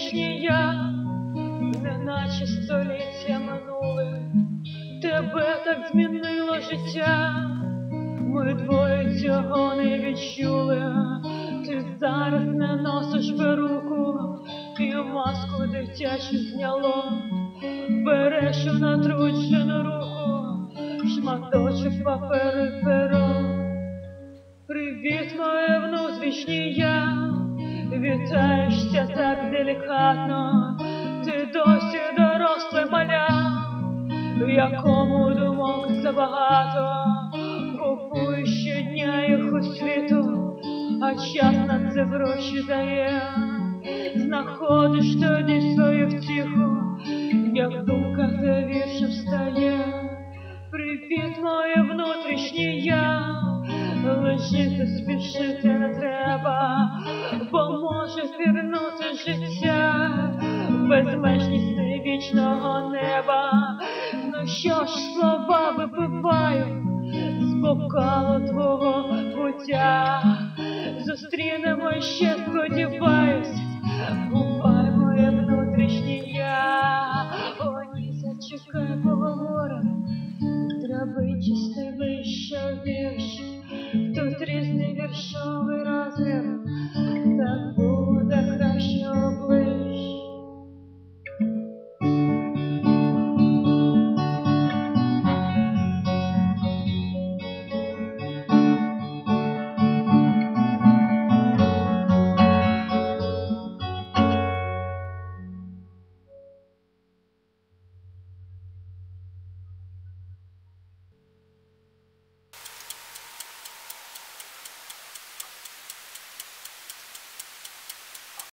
їхній я, неначе століття минуле, тебе так змінило життя, ми двоє цього не відчули, ти зараз не носиш перуку, і маску дитячу зняло, береш у натруджену руку, шматочок паперу перо. Привіт, моє внутрішнє я вітаєшся так делікатно, ти досі доросле маля, в якому думок забагато, купуєш щодня їх у світу, а час на це гроші дає, знаходиш тоді свою втіху, як думка за віршем стає. Привіт, моє внутрішнє я, лежити спішити розвернути життя, безмежність вічного неба. Ну що ж слова випиваю з бокалу твого буття, зустрінемо ще, сподіваюсь, бувай моє внутрішнє я, О, Ніся, чекай поговора, трави чистий вища вірш, тут різний віршовий.